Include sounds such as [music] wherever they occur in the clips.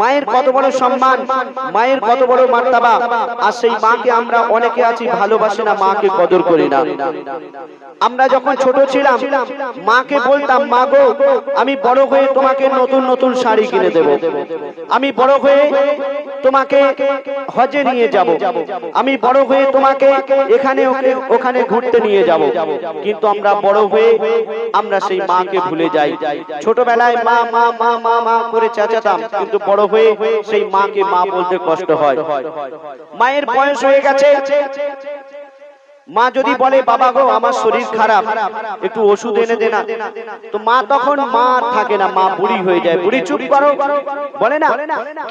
মায়ের কত বড় সম্মান মায়ের কত বড় মার্তাবা। আর সেই মাকে আমরা অনেকে আছি ভালোবাসি না মাকে কদর করি না। আমরা যখন ছোট ছিলাম মাকে বলতাম মা গো আমি বড় হয়ে তোমাকে নতুন নতুন শাড়ি কিনে দেব। আমি বড় হয়ে তোমাকে হজে নিয়ে যাব। আমি বড় হয়ে তোমাকে এখানে ওখানে ঘুরতে নিয়ে যাব। কিন্তু আমরা বড় হয়ে আমরা সেই মাকে ভুলে যাই। ছোটবেলায় মা মা মা মা মা করে চেঁচাতাম। কিন্তু বড় হয়ে সেই মাকে মা বলতে কষ্ট হয়। মায়ের বয়স হয়ে গেছে। মা যদি বলে বাবা গো আমার শরীর খারাপ একটু ওষুধ এনে দে না। তো মা তখন মা থাকে না মা বুড়ি হয়ে যায়। বুড়ি চুপ করো বলে। না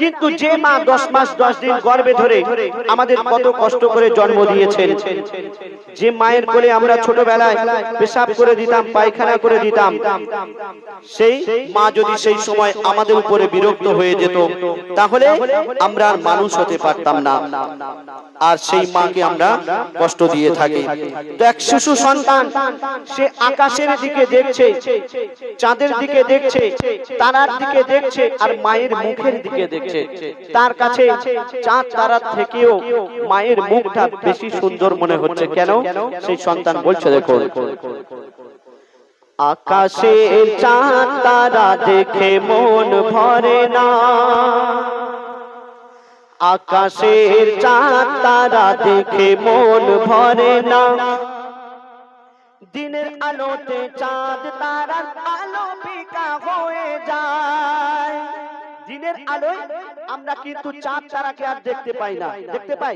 কিন্তু যে মা দশ মাস দশ দিন গর্ভে ধরে আমাদের কত কষ্ট করে জন্ম দিয়েছেন। যে মায়ের কোলে আমরা ছোটবেলায় পেশাব করে দিতাম পায়খানা করে দিতাম। সেই মা যদি সেই সময় আমাদের উপরে বিরক্ত হয়ে যেত তাহলে আমরা আর মানুষ হতে পারতাম না। আর সেই মাকে আমরা কষ্ট দিয়ে থাকি তো এক শিশু সন্তান, সে আকাশের দিকে দেখছে, চাঁদের দিকে দেখছে, তারার দিকে দেখছে, আর মায়ের মুখের দিকে দেখছে। তার কাছে চাঁদ তারার থেকেও মায়ের মুখটা বেশি সুন্দর মনে হচ্ছে। কেন? সেই সন্তান বলছে দেখো আকাশের চাঁদ তারা দেখে মন ভরে না। আকাশের চাঁদ, তারা দেখে মন ভরে না। দিনের আলোতে চাঁদ তারার আলো ফিকা হয়ে যায়। দিনের আলোয় আমরা কিন্তু চাঁদ, তারাকে আর দেখতে পাই না। দেখতে পাই?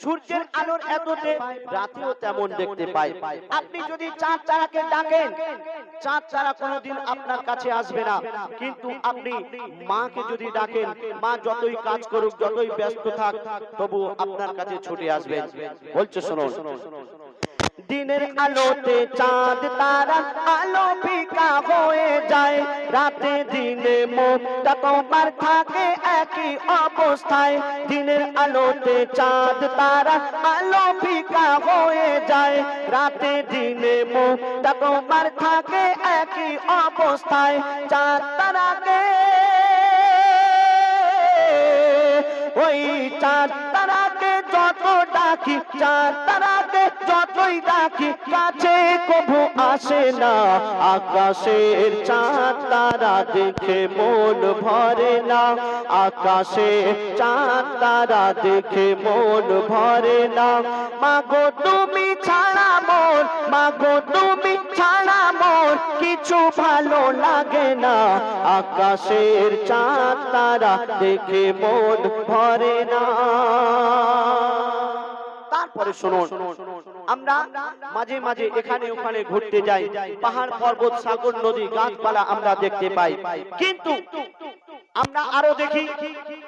সূর্যের আলোর এততে রাতেও তেমন দেখতে পাই। আপনি যদি চাঁদ, তারাকে ডাকেন চাঁদ তারা কোনোদিন আপনার কাছে আসবে না। কিন্তু আপনি মাকে যদি ডাকেন, মা যতই কাজ করুক, যতই ব্যস্ত থাক, তবু আপনার কাছে ছুটে আসবেন বলছে, শুনুন। দিনের আলোতে চাঁদ, তারা আলো ফিকা হয়ে যায়। রাতে দিনে মুখটা তোমার থাকে একই অবস্থায়। দিনের আলোতে চাঁদ, তারা আলো ফিকা হয়ে যায়। রাতে দিনে মুখটা তোমার থাকে একই অবস্থায় চাঁদ তারাকে। ওই চাঁদ তারাকে যত ডাকি তারাকে যতই ডাকি, কাছে কবু আসে না। আকাশের চাঁদ তারা দেখে মন ভরে না। আকাশে চাঁদ তারা দেখে মন ভরে না। মাগো তুমি ছাড়া মোর। মাগো, তুমি ছাড়া মোর কিছু ভালো লাগে না। আকাশের চাঁদ, তারা দেখে মন ভরে না। তারপরে শুনুন, আমরা মাঝে মাঝে এখানে ওখানে ঘুরতে যাই। পাহাড় পর্বত, সাগর, নদী, গাছপালা আমরা দেখতে পাই। কিন্তু আমরা আরও দেখি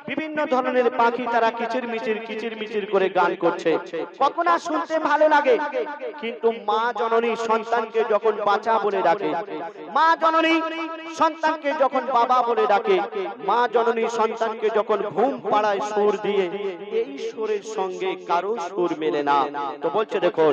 বিভিন্ন ধরনের পাখি তারা কিচির মিচির কিচির মিচির করে গান করছে। কত না শুনতে ভালো লাগে। কিন্তু মা জননী সন্তানকে যখন বাঁচা বলে ডাকে, মা জননী সন্তানকে যখন বাবা বলে ডাকে, মা জননী সন্তানকে যখন ঘুম পাড়ায় সুর দিয়ে, এই সুরের সঙ্গে কারও সুর মেলে না। তো বলছে, দেখুন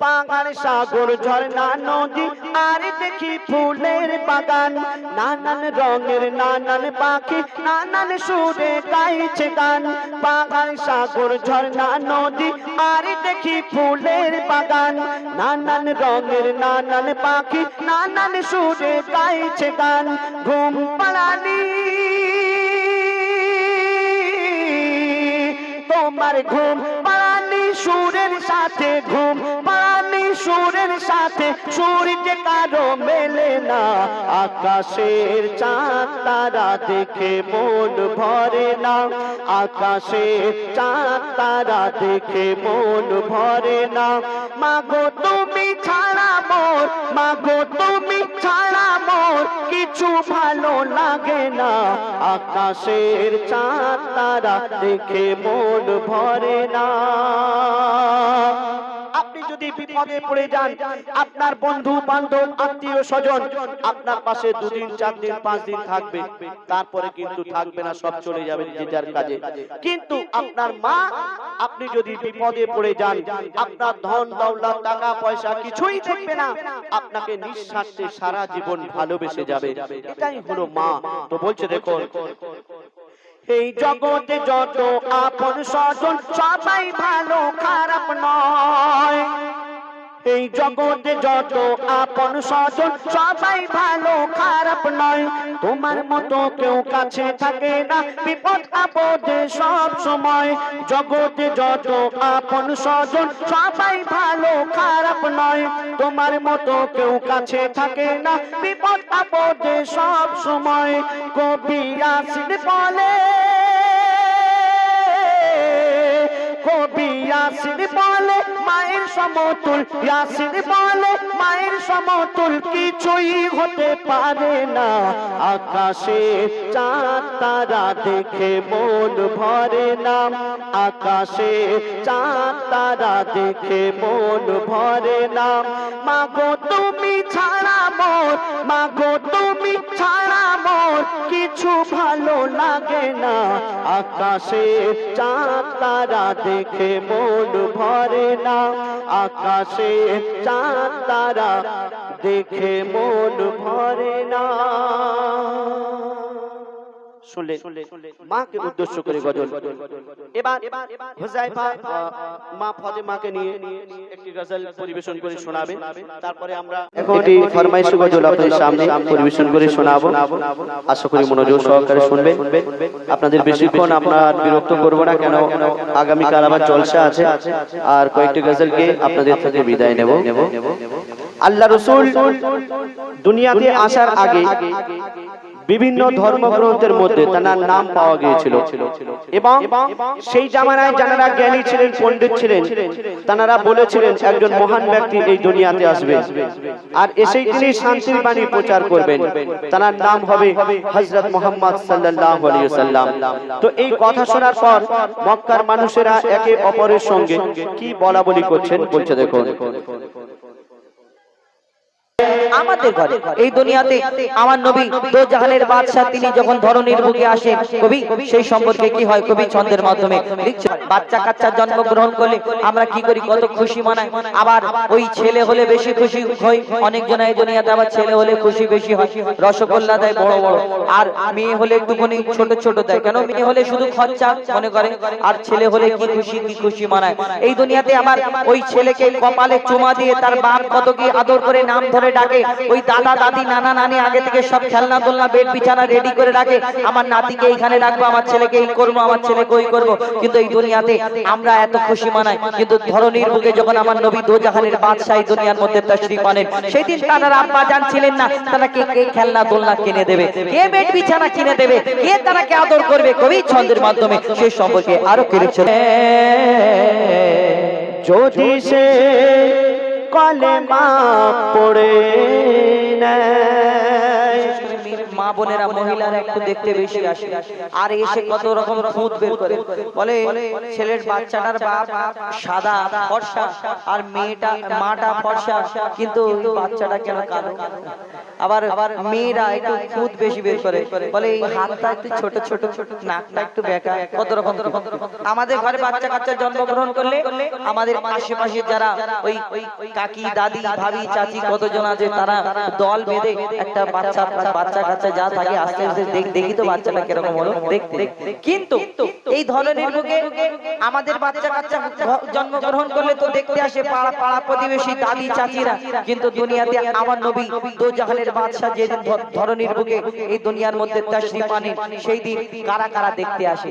পাহাড় সাগর, ঝর্ণা, নদী, আর দেখি ফুলের বাগান। নানান রঙের, নানান পাখি, নানান সুরে গাইছে গান। পাহাড় সাগর, ঝর্ণা, নদী, আর দেখি ফুলের বাগান। নানান রঙের, নানান পাখি, নানান সুরে গাইছে গান। ঘুম পাড়ানি, তোমার ঘুম সুরের সাথে ঘুম পাড়ানি সুরের সাথে সূর্যে কারও মেলে না। আকাশের চাঁদ তারা দেখে মন ভরে না। আকাশের চাঁদ তারা দেখে মন ভরে না। মাগো, তুমি ছাড়া মোর, মাগো, তুমি ছাড়া কিছু ভালো লাগে না। আকাশের চাঁদ তারা দেখে মন ভরে না। বিপদে পড়ে যান। আপনার বন্ধু, বান্ধব, আত্মীয়, স্বজন আপনার পাশে দুদিন, চার দিন, পাঁচ দিন থাকবে। তারপরে কিন্তু থাকবে না, সব চলে যাবে যে যার কাজে। কিন্তু আপনার মা, আপনি যদি বিপদে পড়ে যান, আপনার ধন, দৌলত, টাকা, পয়সা কিছুই দেখবে না। আপনাকে নিঃস্বার্থে সারা জীবন ভালোবেসে যাবে। এটাই হলো মা। তো বলছে, দেখো, এই জগতে যত আপন স্বজন, সবাই ভালো, খারাপ নয়। এই জগতে যত আপন স্বজন, সবাই ভালো, খারাপ নয়। তোমার মতো কেউ কাছে থাকে না, বিপদ আপদে সব সময়। জগতে যত আপন স্বজন, সবাই ভালো, খারাপ নয়। তোমার মতো কেউ কাছে থাকে না, বিপদ আপদে সব সময়। কবি আসির বলে বলে, মায়ের সমতুল। বলে, মায়ের সমতুল কিছুই হতে পারে না। আকাশে চাঁদ, তারা দেখে মন ভরে না। আকাশে চাঁদ, তারা দেখে মন ভরে না। মাগো তুমি ছাড়া মোর মাগো কিছু ভালো লাগে না। আকাশে চাঁদ, তারা দেখে মন ভরে না। আকাশে চাঁদ, তারা দেখে মন ভরে না। শুনলেন মাকে উদ্দেশ্য করে গজল। এবার হুজাইফা মা ফাতেমাকে নিয়ে একটি গজল পরিবেশন করে শোনাবে। তারপরে আমরা একটি ফরমাইশ গজল আপনাদের সামনে পরিবেশন করে শোনাবো। আশা করি মনোযোগ সহকারে শুনবেন আপনাদের বেশিক্ষণ আপনার বিরক্ত করব না কেন? আগামীকাল আবার জলসা আছে। আর কয়েকটি গজলকে আপনাদের থেকে বিদায় নেব। আল্লাহ রসুল দুনিয়াতে আসার আগে বিভিন্ন ধর্মগ্রন্থের মধ্যে তার নাম পাওয়া গিয়েছিল। এবং সেই জামানায় যারা জ্ঞানী ছিলেন পণ্ডিত ছিলেন তারা বলেছিলেন একজন মহান ব্যক্তি এই দুনিয়াতে আসবে। আর এসেই তিনি শান্তির বাণী প্রচার করবেন। তার নাম হবে হযরত মুহাম্মদ সাল্লাল্লাহু আলাইহি সাল্লাম। তো এই কথা শোনার পর মক্কার মানুষেরা একে অপরের সঙ্গে কি বলা বলি করছেন বলছে দেখুন। আমাদের ঘরে। এই দুনিয়াতে আমার নবী দো জাহানের বাদশাহ তিনি যখন ধরনের বুকে আসেন কবি সেই সম্পর্কে কি হয়? কবি ছন্দের মাধ্যমে বাচ্চা কাচ্চা জন্মগ্রহণ করলে আমরা কি করি? কত খুশি মানাই আবার ওই ছেলে হলে বেশি খুশি হই অনেক জন এই দুনিয়াতে আবার ছেলে হলে খুশি বেশি হয়। রসগোল্লা দেয় বড় বড়। আর মেয়ে হলে একটুখানি ছোট ছোট দেয়। কেন? মেয়ে হলে শুধু খরচা মনে করে আর ছেলে হলে কি খুশি কি খুশি মানায়। এই দুনিয়াতে আমার ওই ছেলেকে কপালে চুমা দিয়ে তার বাপ কত কি আদর করে নাম ধরে ডাকে ওই দাদা, দাদি, নানা, নানি আগে থেকে সব খেলনা দোলনা, বেড বিছানা রেডি করে রাখে। আমার নাতিকে এইখানে রাখব, আমার ছেলেকে এই করব, আমার ছেলেকে ওই করব। কিন্তু এই দুনিয়াতে আমরা এত খুশি মানাই কিন্তু ধরনীর বুকে যখন আমার নবী দোজাহানের বাদশাহ দুনিয়ার মধ্যে তশরিফ আনেন সেই দিন তারা আব্বা জান ছিলেন না। তারা কে কে খেলনা দোলনা কিনে দেবে? কে বেড বিছানা কিনে দেবে? কে তারাকে আদর করবে? কবি ছন্দের মাধ্যমে সে সম্পর্কে আরও কি লিখছেন যদি সে কলেমা পড়ে মা বোনেরা, মহিলারা একটু দেখতে বেশি আসে। আর এসে কত রকম খুঁত বের করে। বলে, ছেলের বাচ্চাটার বাপ সাদা, ফর্সা, আর মেয়েটা, মাটা ফর্সা, কিন্তু বাচ্চাটা কেন কালো? আবার আবার মেয়েরা একটু খুঁত বেশি বের করে বলে এই হাতটা একটু ছোট ছোট ছোট নাকটা একটু বেঁকা কত রকম আমাদের ঘরে বাচ্চা কাচ্চা জন্মগ্রহণ করলে আমাদের আশেপাশে যারা ওই কাকি দাদি ভাবি চাচি কতজন আছে তারা দল বেঁধে একটা বাচ্চা বাচ্চা কাচ্চা যা থাকে আস্তে আস্তে দেখ- দেখি তো বাচ্চাটা কীরকম হলো দেখতে। কিন্তু এই ধরনের রোগে আমাদের বাচ্চা কাচ্চা জন্মগ্রহণ করলে তো দেখতে আসে পাড়া পাড়া প্রতিবেশী দাদি চাচিরা। কিন্তু দুনিয়াতে আমার নবী দো বাদশাহ যেদিন ধরনীর বুকে এই দুনিয়ার মধ্যে তাশরিফ সেই দিন কারা কারা দেখতে আসে।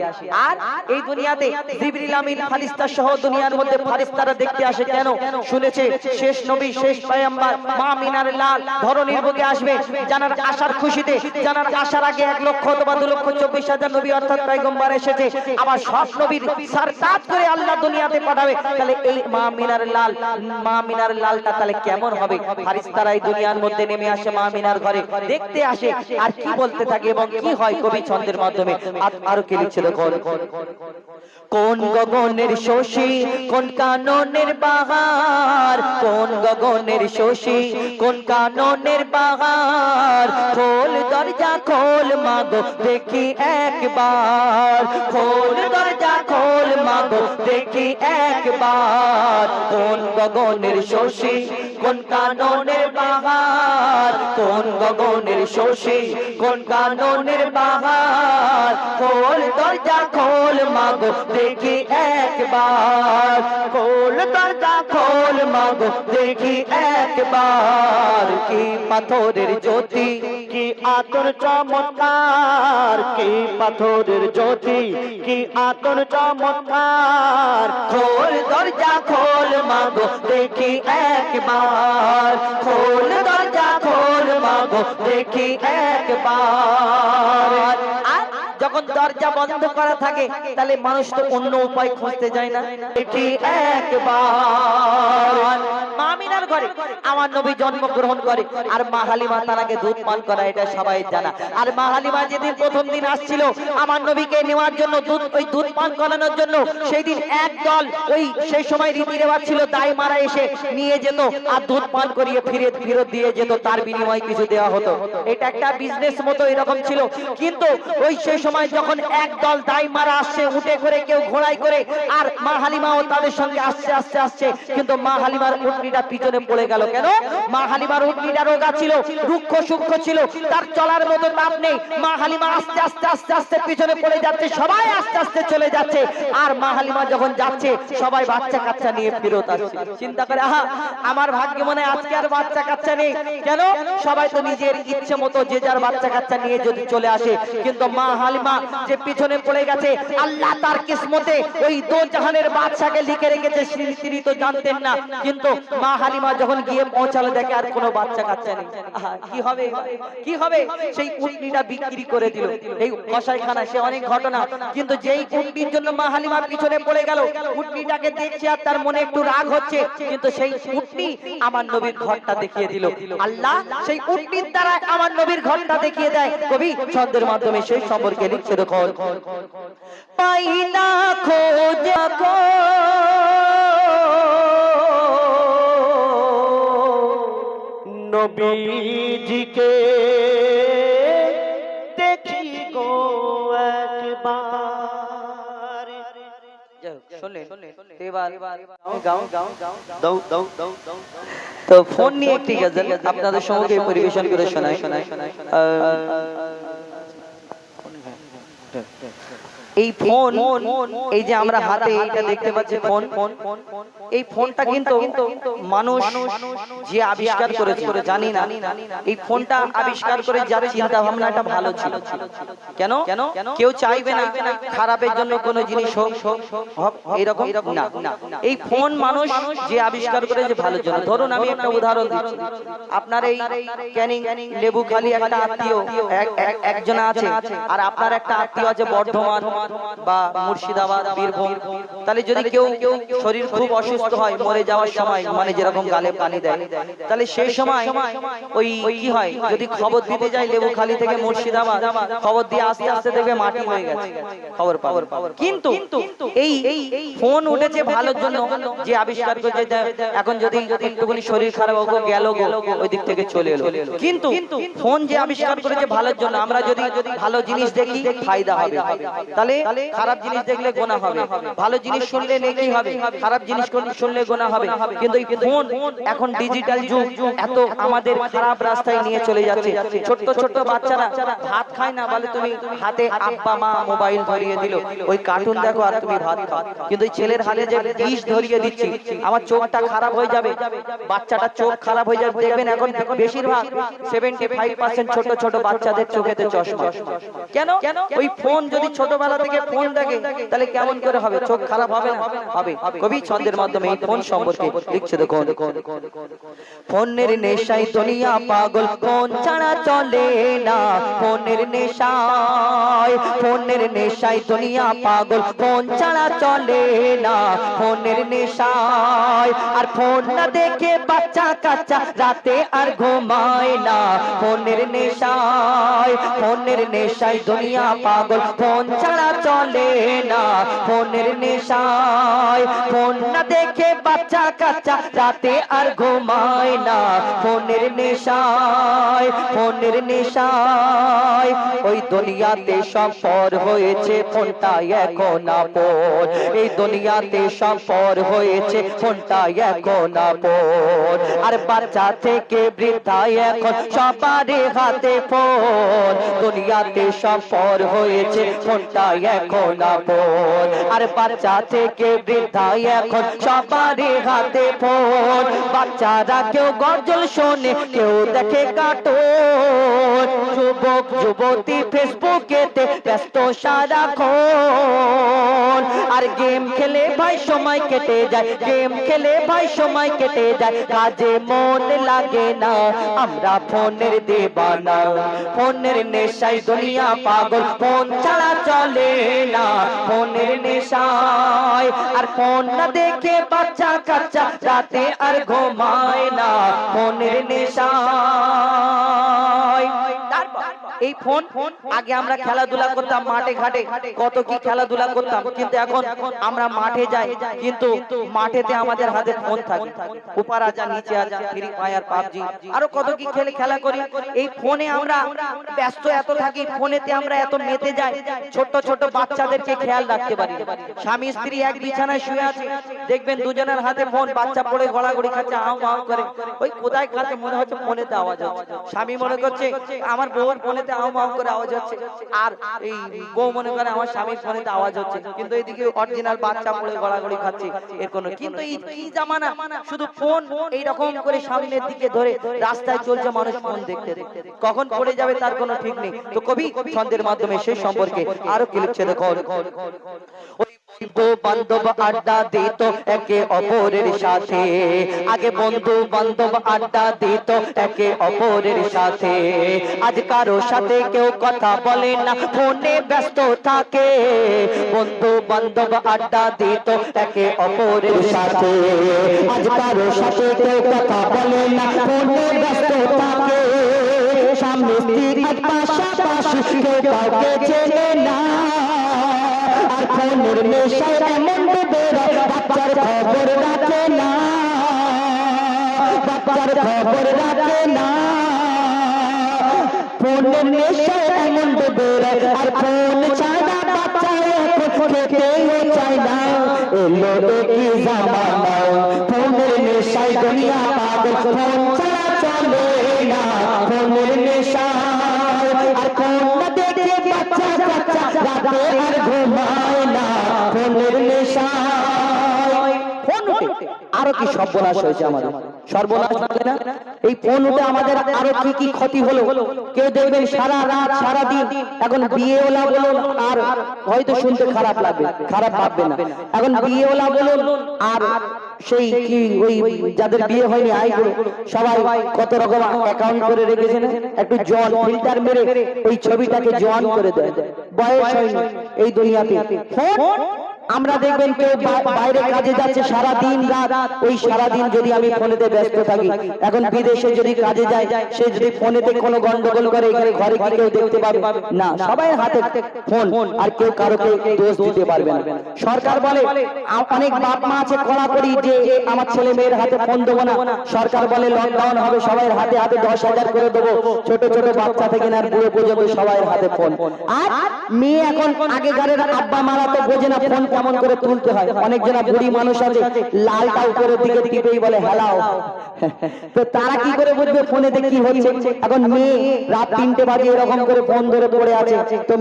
আর এই দুনিয়াতে জিবরিল আমিন ফারিস্তা সহ দুনিয়ার মধ্যে ফারিস্তারা দেখতে আসে কেন? শুনেছে শেষ নবী, শেষ মা মিনার লাল ধরনীর বুকে আসবে, জানার আশার খুশিতে, জানার আসার আগে এক লক্ষ অথবা দু লক্ষ চব্বিশ হাজার নবী অর্থাৎ পয়গম্বর এসেছে। আবার সব নবীর করে আল্লাহ দুনিয়াতে পাঠাবে। তাহলে এই মা মিনার লাল, মা মিনার লালটা তাহলে কেমন হবে? ফারিস্তারা এই দুনিয়ার মধ্যে নেমে আসে মা মিনার ঘরে দেখতে আসে আর কি বলতে থাকে এবং কি হয় কবি ছন্দের মাধ্যমে। আরও কি লিখছে দেখুন কোন গগনের শশী, কোন কাননের বাহার? কোন গগনের শশী, কোন কাননের বাহার? খোল দরজা খোল মাগো, দেখি একবার। খোল দরজা খোল মাগো, দেখি একবার। কোন গগনের শশী, কোন কাননের বাহার? কোন গগনের শোষী কোন কাননের বাহার? খোল দরজা, খোল মাগো, দেখি একবার। খোল দরজা, খোল মাগো, দেখি একবার। কি পাথরের জ্যোতি, কি আতর চমৎকার। কি পাথরের জ্যোতি? কি আতর চমৎকার? খোল দরজা খোল মাগো, দেখি একবার। খোল দরজা খোল মাগো, দেখি একবার। যখন দরজা বন্ধ করা থাকে, তাহলে মানুষ তো অন্য উপায় খুঁজতে যায় না। দেখি একবার। মামিনার ঘরে আমার নবী জন্মগ্রহণ করে, আর মা হালিমা আগে দুধ পান করা, এটা সবাই জানা। আর মা হালিমা যেদিন প্রথম দিন আসছিল, আমার নবীকে নেওয়ার জন্য দুধ, ওই দুধ পান করানোর জন্য সেই দিন এক দল, ওই সেই সময় রীতি রেওয়াজ ছিল, দাই মারা এসে নিয়ে যেত আর দুধ পান করিয়ে ফিরে ফেরত দিয়ে যেত, তার বিনিময়ে কিছু দেওয়া হতো। এটা একটা বিজনেস মতো এরকম ছিল। কিন্তু ওই সেই সময় যখন এক দল দাই মারা আসছে, উঠে করে কেউ ঘোড়ায় করে, আর মা হালিমাও তাদের সঙ্গে আসছে আসছে আসছে, কিন্তু মা হালিমার উটনিটা পিছনে পড়ে গেল কেন? মা হালিমার উটনিটা রোগা ছিল, রুক্ষ সূক্ষ্ম ছিল, তার চলার মতো তাপ নেই। মা হালিমা আস্তে আস্তে আস্তে আস্তে পিছনে পড়ে যাচ্ছে, সবাই আস্তে আস্তে চলে যাচ্ছে। আর মা হালিমা যখন যাচ্ছে, সবাই বাচ্চা কাচ্চা নিয়ে ফেরত আসছে। চিন্তা করে, আহা, আমার ভাগ্যে মনে আজকে আর বাচ্চা কাচ্চা নেই। কেন? সবাই তো নিজের ইচ্ছে মতো যে যার বাচ্চা কাচ্চা নিয়ে যদি চলে আসে, কিন্তু মা হালিমা যে পিছনে পড়ে গেছে, আল্লাহ তার কিসমতে ওই দো জাহানের বাদশাকে লিখে রেখেছে, তিনি- তো জানতেন না। কিন্তু মা হালিমা যখন গিয়ে পৌঁছালো, দেখে আর কোনো বাচ্চা কাচ্চা নেই। কি হবে? কি হবে? সেই উটনিটা বিক্রি করে দিল। এই কসাইখানা সে অনেক ঘটনা। কিন্তু যেই উটনির জন্য মা হালিমা পিছনে পড়ে গেল উটনিটাকে দেখছে আর তার মনে একটু রাগ হচ্ছে। কিন্তু সেই উটনি আমার নবীর ঘরটা দেখিয়ে দিল। আল্লাহ সেই উটনির দ্বারা আমার নবীর ঘরটা দেখিয়ে দেয়। কবি, ছন্দের মাধ্যমে সেই সম্পর্কে লিখছে দেখুন পাই না খোঁজ নবীজিকে দেখি গো একবার। গাও গাও গাও দাও দাও দাও দাও তো ফোন নিয়ে একটি গজল আপনাদের সঙ্গে পরিবেশন করে শোনায় শোনায় শোনায় 对对。এই ফোন, এই যে আমরা হাতে এটা দেখতে পাচ্ছি ফোন, এই ফোনটা কিন্তু মানুষ যে আবিষ্কার করেছে জানি না। এই ফোনটা আবিষ্কার করে যার চিন্তা ভাবনাটা ভালো ছিল। কেন? কেউ চাইবে না খারাপের জন্য কোনো জিনিস হোক হোক এইরকম না। এই ফোন মানুষ যে আবিষ্কার করেছে ভালোর জন্য ধরুন আমি একটা উদাহরণ দিচ্ছি। আপনার এই ক্যানিং লেবু খালি একটা আত্মীয়, এক- এক- একজন আছে, আর আপনার একটা আত্মীয় আছে বর্ধমান। বা মুর্শিদাবাদ বীরভূম তাহলে যদি কেউ কেউ শরীর খুব অসুস্থ হয় মরে যাওয়ার সময় মানে যেরকম গালে পানি দেয় তাহলে সেই সময় ওই কি হয় যদি খবর দিতে যায় লেবু খালি থেকে মুর্শিদাবাদ খবর দিয়ে আস্তে আস্তে দেখবে মাটি হয়ে গেছে। খবর পাবো। কিন্তু এই ফোন উঠেছে ভালোর জন্য যে আবিষ্কার করেছে এখন যদি একটুখানি শরীর খারাপ হোক গেল ওই দিক থেকে চলে এলো। কিন্তু ফোন যে আবিষ্কার করেছে ভালোর জন্য আমরা যদি ভালো জিনিস দেখি ফায়দা হবে তাহলে খারাপ জিনিস দেখলে গোনা হবে। ভালো জিনিস শুনলে নেকি হবে। খারাপ জিনিস শুনলে গোনা হবে। কিন্তু ফোন এখন ডিজিটাল যুগ। এত আমাদের খারাপ রাস্তায় নিয়ে চলে যাচ্ছে। ছোট্ট ছোট্ট বাচ্চারা ভাত খায় না বলে তুমি হাতে আব্বা মা মোবাইল ধরিয়ে দিল। ওই কার্টুন দেখো আর তুমি ভাত খাও। কিন্তু এই ছেলের হাতে যে বিষ ধরিয়ে দিচ্ছি আমার চোখটা খারাপ হয়ে যাবে। বাচ্চাটা চোখ খারাপ হয়ে যাবে। দেখবেন এখন বেশিরভাগ সেভেন্টি ফাইভ পার্সেন্ট ছোট ছোট বাচ্চাদের চোখেতে চশমা কেন ওই ফোন যদি ছোটবেলাতে থেকে ফোন দেখে, তাহলে কেমন করে হবে? চোখ খারাপ হবে হবে। কবি ছন্দের মাধ্যমে ফোন সম্পর্কে লিখছে ফোনের পাগল ছাড়া চলে না। ফোনের নেশায়, ফোনের পাগল ছাড়া চলে না। ফোনের নেশায়, আর ফোন না দেখে বাচ্চা কাচ্চা রাতে আর ঘুমায় না। ফোনের নেশায় ফোনের নেশায় দুনিয়া পাগল, ফোন ছাড়া চলে না। ফোনের নেশায়, ফোন না দেখে বাচ্চা কাচ্চা রাতে আর ঘুমায় না। ফোনের নেশায় ফোনের নেশায়। ওই দুনিয়াতে সব পর হয়েছে, ফোনটা এখন আপন। এই দুনিয়াতে সব পর হয়েছে, ফোনটা এখন আপন। আর বাচ্চা থেকে বৃদ্ধা এখন সবারই হাতে ফোন। দুনিয়াতে সব পর হয়েছে, ফোনটা এখন আপন। আর বাচ্চা থেকে বৃদ্ধা এখন সবারই হাতে ফোন। বাচ্চারা কেউ গজল শোনে, কেউ দেখে কার্টুন। যুবক যুবতী ফেসবুকেতে ব্যস্ত সারাক্ষণ। আর গেম খেলে ভাই সময় কেটে যায়, গেম খেলে ভাই সময় কেটে যায়। কাজে মন লাগে না, আমরা ফোনের দেবানা। ফোনের নেশায় দুনিয়া পাগল, ফোন ছাড়া চলে না। ফোনের নেশায় আর ফোন না দেখে বাচ্চা কাচ্চা, রাতে আর ঘুমায় না। ফোনের নেশায় এই ফোন আগে আমরা খেলাধুলা করতাম, মাঠে ঘাটে, কত কি খেলাধুলা করতাম, কিন্তু এখন আমরা মাঠে যাই, কিন্তু মাঠেতে আমাদের হাতে ফোন থাকে। উপর আজা নিচে আজা ফ্রি ফায়ার, পাবজি, আরও কত কি খেলে খেলা করি। এই ফোনে আমরা ব্যস্ত এত থাকি, ফোনেতে আমরা এত মেতে যাই ছোট ছোট বাচ্চাদেরকে খেয়াল রাখতে পারি স্বামী, স্ত্রী এক বিছানায় শুয়ে আছে, দেখবেন দুজনের হাতে ফোন, বাচ্চা পড়ে গড়াগড়ি খাচ্ছে আও আও করে। ওই কোথায় খাচ্ছে মনে হচ্ছে ফোনেতে আওয়াজ হচ্ছে। স্বামী মনে করছে, আমার বউর ফোনেতে আও করে আওয়াজ হচ্ছে। আর এই বউ মনে করে আমার স্বামীর ফোনেতে আওয়াজ হচ্ছে। কিন্তু এদিকে অরিজিনাল বাচ্চা পড়ে গড়াগড়ি খাচ্ছে। এর কোনো কিন্তু এই কি জামানা? শুধু ফোন এই রকম করে সামনের দিকে ধরে রাস্তায় চলছে মানুষ ফোন দেখতে। কখন পড়ে যাবে তার কোনো ঠিক নেই। তো কবি ছন্দের মাধ্যমে সেই সম্পর্কে আরও কি লিখছে দেখো বন্ধু বান্ধব আড্ডা দিত, একে অপরের সাথে। আগে বন্ধু বান্ধব আড্ডা দিত, একে অপরের সাথে। আজ কারও সাথে কেউ কথা বলে না, ফোনে ব্যস্ত থাকে। বন্ধু বান্ধব আড্ডা দিত, একে অপরের সাথে। আজ কারও সাথে কেউ কথা বলে না, ফোনে ব্যস্ত থাকে। সামনে স্ত্রী পাশাপাশি কেউ কাউকে চেনে না। আর নেশায় এমন ডুবেরা বাচ্চার খবর রাখে না। বাচ্চার খবর রাখে না। ফোনের নেশায় এমন ডুবেরা আর ফোন ছাড়া বাচ্চা এখন খেতেও চায় না। এলো একই জামানা ফোনের নেশায় দুনিয়া পাগল, ফোন ছাড়া চলে না। ফোনের নেশায় আর ফোন দেখে বাচ্চা বাচ্চা রাতে আর ঘুমায় আরও কি সর্বনাশ হয়েছে আমাদের? সর্বনাশ হবে না? এই উঠে আমাদের আরও কি কি ক্ষতি হলো? কেউ দেখবেন সারা রাত, সারা দিন এখন বিয়ে ওলা বলুন আর হয়তো শুনতে খারাপ লাগবে, খারাপ ভাববে না। এখন বিয়ে ওলা বলুন আর সেই কি ওই যাদের বিয়ে হয়নি আইগুলো সবাই কত রকম অ্যাকাউন্ট করে রেখেছেন একটু জল ফিল্টার মেরে ওই ছবিটাকে জোয়ান করে দেয়। বয়স হয়নি এই দুনিয়াতে। ফোন আমরা দেখবেন কেউ বাইরে কাজে যাচ্ছে সারা দিন রাত ওই সারা দিন যদি আমি ফোনেতে ব্যস্ত থাকি এখন বিদেশে যদি কাজে যায় সে যদি ফোনেতে কোনো গন্ডগোল করে এখানে ঘরে কি কেউ দেখতে পাবে না সবাই হাতে ফোন আর কেউ কারোকে দোষ দিতে পারবে না সরকার বলে অনেক বাপ মা আছে কড়াকড়ি যে আমার ছেলে মেয়ের হাতে ফোন দেবো না সরকার বলে লকডাউন হবে সবাই হাতে হাতে দশ হাজার করে দেবো ছোট ছোট বাচ্চা থেকে না বুড়ো পর্যন্ত সবাই হাতে ফোন আর মেয়ে এখন আগেকারের আব্বা মারা তো বোঝে না ফোন কেমন করে তুলতে হয়? অনেক জনা বুড়ি মানুষ আছে, লালটা উপরের দিকে টিপেই বলে, হেলাও। [laughs] তো তারা কি করে বুঝবে? ফোনেতে কি হচ্ছে? এখন মেয়ে রাত তিনটে বাজে এরকম করে ফোন ধরে পড়ে আছে। তো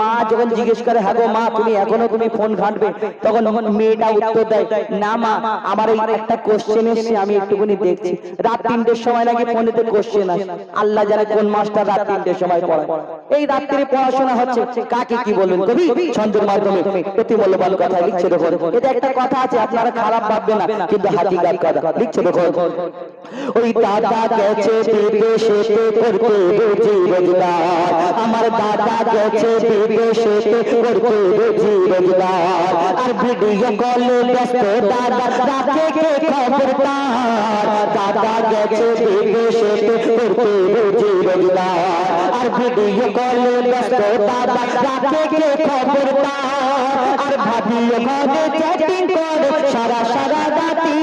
মা যখন জিজ্ঞেস করে হ্যাঁ গো মা, তুমি এখনও তুমি ফোন ঘাঁটবে? তখন মেয়েটা উত্তর দেয়, না মা, আমার এই একটা কোশ্চেন এসছে, আমি একটুখানি দেখছি। রাত তিনটের সময় নাকি ফোনেতে কোশ্চেন আসে। আল্লাহ জানে কোন মাস্টার রাত তিনটের সময় পড়ায় এই রাত্রে পড়াশোনা হচ্ছে। কাকে কি বলবেন কবি? ছন্দের মাধ্যমে। প্রতি মূল্যবান কথা লিখছে দেখুন এটা একটা কথা আছে আপনারা খারাপ ভাববেন না কিন্তু হাতিকার কথা। লিখছে দেখুন ওই দাদা গেছে বিদেশেতে করতে বুঝি রোজগার। আমার দাদা গেছে বিদেশেতে করতে রুজি রোজগার আর ভিডিও কলে ব্যস্ত দাদা, রাতে কে খবর তার দাদা গেছে বিদেশেতে করতে রুজি রোজগার আর ভিডিও কলে ব্যস্ত দাদা, রাতে কে খবর তার আর ভাবিও ঘরে চ্যাটিং করে, সারা সারা রাতি।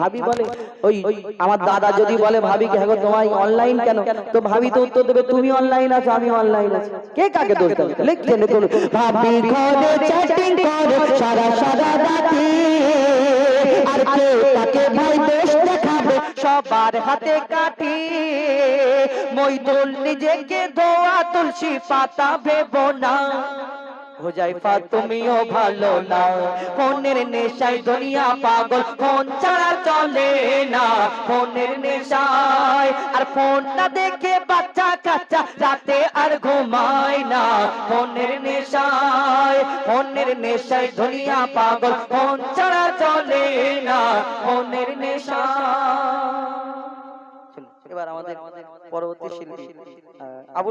ভাবি বলে ওই আমার দাদা যদি বলে ভাবি কে হ্যাঁ গো, তোমার অনলাইন কেন? তো ভাবি তো উত্তর দেবে তুমি অনলাইন আছো আমি অনলাইন আছি। কে কাকে দোষ দেবে? লিখছে দেখুন ভাবি ঘরে চ্যাটিং করে সারা সারা রাতি আর কে তাকে ভাই দোষ দেখাবে? সবার হাতে কাঠি। মইদুল নিজেকে ধোয়া তুলসী পাতা ভেবো না। হুজাইফা, তুমিও ভালো না ফোনের নেশায় দুনিয়া পাগল, ফোন ছাড়া চলে না। ফোনের নেশায়, আর দেখে বাচ্চা কাচ্চা রাতে আর ঘুমায় না। ফোনের নেশায় ফোনের নেশায় দুনিয়া পাগল, ফোন ছাড়া চলে না। ফোনের নেশায়। এবার আমাদের পরবর্তী শিল্পী আবুল